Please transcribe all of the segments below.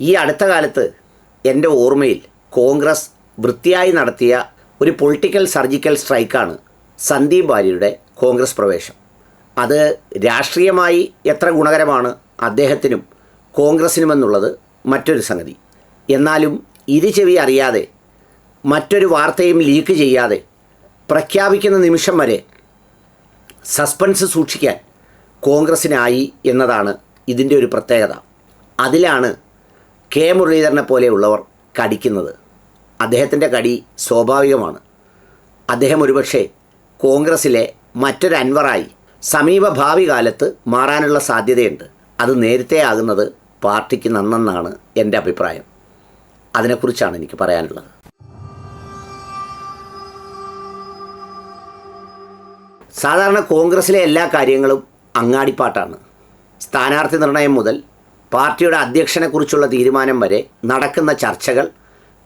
ഈ അടുത്ത കാലത്ത് എന്റെ ഓർമ്മയിൽ കോൺഗ്രസ് വൃത്തിയായി നടത്തിയ ഒരു പൊളിറ്റിക്കൽ സർജിക്കൽ സ്ട്രൈക്കാണ് സന്ദീപ് ഭാര്യയുടെ കോൺഗ്രസ് പ്രവേശം. അത് രാഷ്ട്രീയമായി എത്ര ഗുണകരമാണ് അദ്ദേഹത്തിനും കോൺഗ്രസിനുമെന്നുള്ളത് മറ്റൊരു സംഗതി. എന്നാലും ഇരു ചെവി അറിയാതെ മറ്റൊരു വാർത്തയും ലീക്ക് ചെയ്യാതെ പ്രഖ്യാപിക്കുന്ന നിമിഷം വരെ സസ്പെൻസ് സൂക്ഷിക്കാൻ കോൺഗ്രസ്സിനായി എന്നതാണ് ഇതിന്റെ ഒരു പ്രത്യേകത. അതിലാണ് കെ മുരളീധരനെ പോലെയുള്ളവർ കടിക്കുന്നത് അദ്ദേഹത്തിന്റെ കടി സ്വാഭാവികമാണ്. അദ്ദേഹം ഒരുപക്ഷെ കോൺഗ്രസ്സിലെ മറ്റൊരു അൻവറായി സമീപ ഭാവി കാലത്ത് മാറാനുള്ള സാധ്യതയുണ്ട്. അത് നേരത്തെ ആകുന്നത് പാർട്ടിക്ക് നന്നെന്നാണ് എന്റെ അഭിപ്രായം. അതിനെക്കുറിച്ചാണ് എനിക്ക് പറയാനുള്ളത്. സാധാരണ കോൺഗ്രസ്സിലെ എല്ലാ കാര്യങ്ങളും അങ്ങാടിപ്പാട്ടാണ്. സ്ഥാനാർത്ഥി നിർണയം മുതൽ പാർട്ടിയുടെ അധ്യക്ഷനെക്കുറിച്ചുള്ള തീരുമാനം വരെ നടക്കുന്ന ചർച്ചകൾ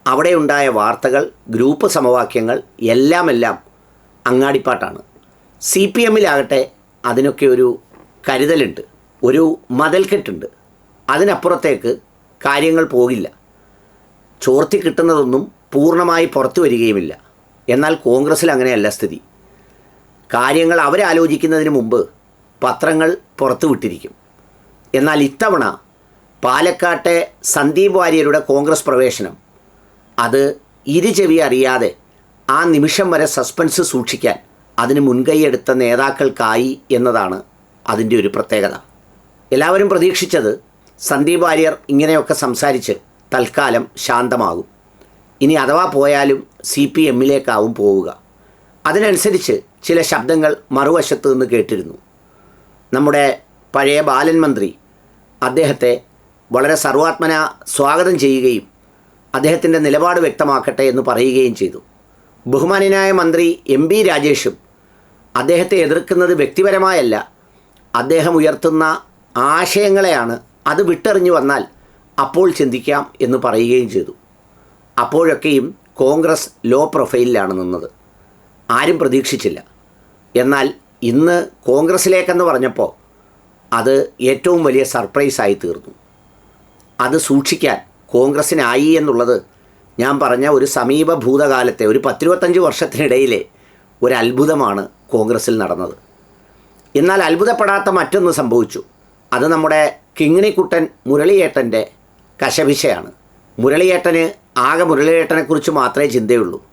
അവിടെയുണ്ടായ വാർത്തകൾ ഗ്രൂപ്പ് സമവാക്യങ്ങൾ എല്ലാം എല്ലാം അങ്ങാടിപ്പാട്ടാണ്. സി പി എമ്മിലാകട്ടെ അതിനൊക്കെ ഒരു കരുതലുണ്ട് ഒരു മതൽക്കെട്ടുണ്ട്. അതിനപ്പുറത്തേക്ക് കാര്യങ്ങൾ പോകില്ല. ചോർത്തി കിട്ടുന്നതൊന്നും പൂർണമായി പുറത്തു വരികയുമില്ല. എന്നാൽ കോൺഗ്രസ്സിൽ അങ്ങനെയല്ല സ്ഥിതി. കാര്യങ്ങൾ അവരാലോചിക്കുന്നതിന് മുമ്പ് പത്രങ്ങൾ പുറത്തു വിട്ടിരിക്കും എന്നാൽ ഇത്തവണ പാലക്കാട്ടെ സന്ദീപ് വാര്യരുടെ കോൺഗ്രസ് പ്രവേശനം. അത് ഇരുചെവി അറിയാതെ ആ നിമിഷം വരെ സസ്പെൻസ് സൂക്ഷിക്കാൻ അതിന് മുൻകൈയെടുത്ത നേതാക്കൾക്കായി എന്നതാണ് അതിന്റെ ഒരു പ്രത്യേകത. എല്ലാവരും പ്രതീക്ഷിച്ചത് സന്ദീപ് വാര്യർ ഇങ്ങനെയൊക്കെ സംസാരിച്ച് തൽക്കാലം ശാന്തമാകും. ഇനി അഥവാ പോയാലും സി പി എമ്മിലേക്കാവും പോവുക. അതിനനുസരിച്ച് ചില ശബ്ദങ്ങൾ മറുവശത്ത് നിന്ന് കേട്ടിരുന്നു. നമ്മുടെ പഴയ ബാലൻ മന്ത്രി അദ്ദേഹത്തെ വളരെ സർവാത്മന സ്വാഗതം ചെയ്യുകയും അദ്ദേഹത്തിന്റെ നിലപാട് വ്യക്തമാക്കട്ടെ എന്ന് പറയുകയും ചെയ്തു. ബഹുമാന്യനായ മന്ത്രി എം ബി രാജേഷും അദ്ദേഹത്തെ എതിർക്കുന്നത് വ്യക്തിപരമായല്ല. അദ്ദേഹം ഉയർത്തുന്ന ആശയങ്ങളെയാണ് അത് വിട്ടെറിഞ്ഞു വന്നാൽ അപ്പോൾ ചിന്തിക്കാം എന്ന് പറയുകയും ചെയ്തു. അപ്പോഴൊക്കെയും കോൺഗ്രസ് ലോ പ്രൊഫൈലിലാണ് നിന്നത്. ആരും പ്രതീക്ഷിച്ചില്ല. എന്നാൽ ഇന്ന് കോൺഗ്രസ്സിലേക്കെന്ന് പറഞ്ഞപ്പോൾ അത് ഏറ്റവും വലിയ സർപ്രൈസായി തീർന്നു. അത് സൂക്ഷിക്കാൻ കോൺഗ്രസ്സിനായി എന്നുള്ളത് ഞാൻ പറഞ്ഞ ഒരു സമീപ ഭൂതകാലത്തെ ഒരു പത്തിരുപത്തഞ്ച് വർഷത്തിനിടയിലെ ഒരു അത്ഭുതമാണ് കോൺഗ്രസ്സിൽ നടന്നത്. എന്നാൽ അത്ഭുതപ്പെടാത്ത മറ്റൊന്ന് സംഭവിച്ചു. അത് നമ്മുടെ കിങ്ങിണിക്കുട്ടൻ മുരളിയേട്ടന്റെ കശപിശയാണ്. മുരളിയേട്ടന് ആകെ മുരളിയേട്ടനെക്കുറിച്ച് മാത്രമേ ചിന്തയുള്ളൂ.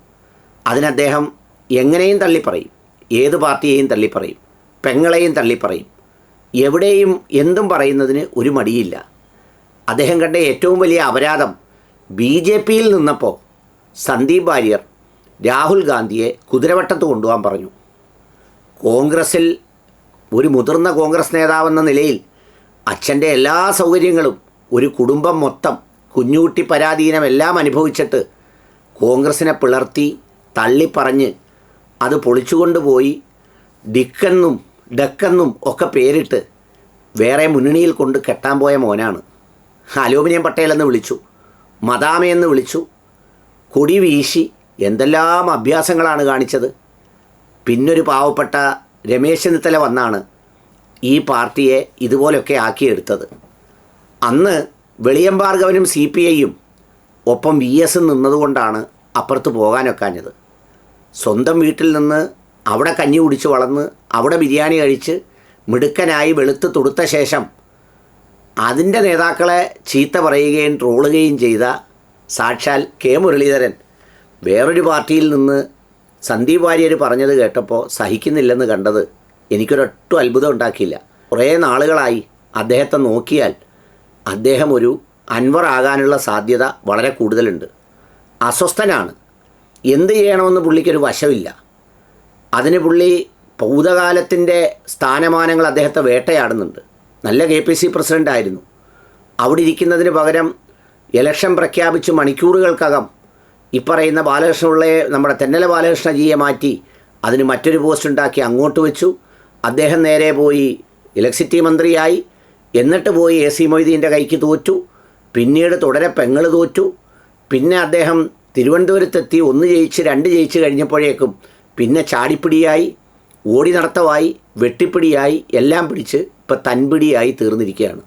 അതിനദ്ദേഹം എങ്ങനെയും തള്ളിപ്പറയും. ഏത് പാർട്ടിയെയും തള്ളിപ്പറയും. പെങ്ങളെയും തള്ളിപ്പറയും. എവിടെയും എന്തും പറയുന്നതിന് ഒരു മടിയില്ല. അദ്ദേഹം കണ്ട ഏറ്റവും വലിയ അപരാധം ബി ജെ പിയിൽ നിന്നപ്പോൾ സന്ദീപ് വാര്യർ രാഹുൽ ഗാന്ധിയെ കുതിരവട്ടത്ത് കൊണ്ടുപോകാൻ പറഞ്ഞു. കോൺഗ്രസ്സിൽ ഒരു മുതിർന്ന കോൺഗ്രസ് നേതാവെന്ന നിലയിൽ അച്ഛന്റെ എല്ലാ സൗകര്യങ്ങളും ഒരു കുടുംബം മൊത്തം കുഞ്ഞുകുട്ടി പരാധീനമെല്ലാം അനുഭവിച്ചിട്ട് കോൺഗ്രസിനെ പിളർത്തി തള്ളിപ്പറഞ്ഞ് അത് പൊളിച്ചുകൊണ്ടുപോയി ഡിക്കെന്നും ഡക്കെന്നും ഒക്കെ പേരിട്ട് വേറെ മുന്നണിയിൽ കൊണ്ട് കെട്ടാൻ പോയ മോനാണ്. അലൂമിനിയം പട്ടേൽ എന്ന് വിളിച്ചു മദാമയെന്ന് വിളിച്ചു. കൊടി വീശി എന്തെല്ലാം അഭ്യാസങ്ങളാണ് കാണിച്ചത്. പിന്നൊരു പാവപ്പെട്ട രമേശ് ചെന്നിത്തല വന്നാണ് ഈ പാർട്ടിയെ ഇതുപോലെയൊക്കെ ആക്കിയെടുത്തത്. അന്ന് വെളിയമ്പാർഗവനും സി പി ഐയും ഒപ്പം വി എസും നിന്നതുകൊണ്ടാണ് അപ്പുറത്ത് പോകാനൊക്കാഞ്ഞത്. സ്വന്തം വീട്ടിൽ നിന്ന് അവിടെ കഞ്ഞി കുടിച്ച് വളർന്ന് അവിടെ ബിരിയാണി കഴിച്ച് മിടുക്കനായി വെളുത്ത് തുടുത്ത ശേഷം അതിന്റെ നേതാക്കളെ ചീത്ത പറയുകയും ട്രോളുകയും ചെയ്ത സാക്ഷാൽ കെ മുരളീധരൻ വേറൊരു പാർട്ടിയിൽ നിന്ന് സന്ദീപ് വാര്യർ പറഞ്ഞത് കേട്ടപ്പോൾ സഹിക്കുന്നില്ലെന്ന് കണ്ടത് എനിക്കൊരൊട്ടും അത്ഭുതം ഉണ്ടാക്കിയില്ല. കുറേ നാളുകളായി അദ്ദേഹത്തെ നോക്കിയാൽ അദ്ദേഹം ഒരു അൻവർ ആകാനുള്ള സാധ്യത വളരെ കൂടുതലുണ്ട്. അസ്വസ്ഥനാണ്. എന്ത് ചെയ്യണമെന്ന് പുള്ളിക്കൊരു വശമില്ല അതിന് പുള്ളി ഭൂതകാലത്തിന്റെ സ്ഥാനമാനങ്ങൾ അദ്ദേഹത്തെ വേട്ടയാടുന്നുണ്ട്. നല്ല കെ പി സി പ്രസിഡന്റ് ആയിരുന്നു അവിടെ ഇരിക്കുന്നതിന് പകരം ഇലക്ഷൻ പ്രഖ്യാപിച്ച് മണിക്കൂറുകൾക്കകം ഇപ്പറയുന്ന ബാലകൃഷ്ണപിള്ളയെ നമ്മുടെ തെന്നല ബാലകൃഷ്ണജിയെ മാറ്റി അതിന് മറ്റൊരു പോസ്റ്റ് ഉണ്ടാക്കി അങ്ങോട്ട് വെച്ചു. അദ്ദേഹം നേരെ പോയി ഇലക്ട്രിസിറ്റി മന്ത്രിയായി. എന്നിട്ട് പോയി എ സി മൊയ്തീന്റെ കൈക്ക് തോറ്റു. പിന്നീട് തുടരെ പെങ്ങൾ തോറ്റു. പിന്നെ അദ്ദേഹം തിരുവനന്തപുരത്തെത്തി ഒന്ന് ജയിച്ച് രണ്ട് ജയിച്ച് കഴിഞ്ഞപ്പോഴേക്കും പിന്നെ ചാടിപ്പിടിയായി ഓടി നടത്തമായി. വെട്ടിപ്പിടിയായി എല്ലാം പിടിച്ച് ഇപ്പം തൻപിടിയായി തീർന്നിരിക്കുകയാണ്.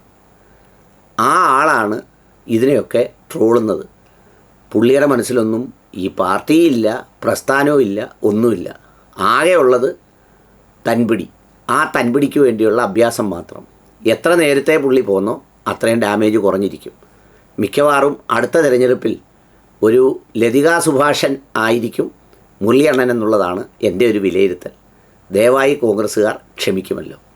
ആ ആളാണ് ഇതിനെയൊക്കെ ട്രോളുന്നത്. പുള്ളിയുടെ മനസ്സിലൊന്നും ഈ പാർട്ടിയില്ല പ്രസ്ഥാനവും ഇല്ല ഒന്നുമില്ല. ആകെ ഉള്ളത് തൻപിടി. ആ തൻപിടിക്ക് വേണ്ടിയുള്ള അഭ്യാസം മാത്രം. എത്ര നേരത്തെ പുള്ളി പോന്നോ അത്രയും ഡാമേജ് കുറഞ്ഞിരിക്കും. മിക്കവാറും അടുത്ത തിരഞ്ഞെടുപ്പിൽ ഒരു ലതികാ സുഭാഷൻ ആയിരിക്കും മുരളിയണ്ണൻ എന്നുള്ളതാണ് എന്റെ ഒരു വിലയിരുത്തൽ. ദയവായി കോൺഗ്രസ്സുകാർ ക്ഷമിക്കുമല്ലോ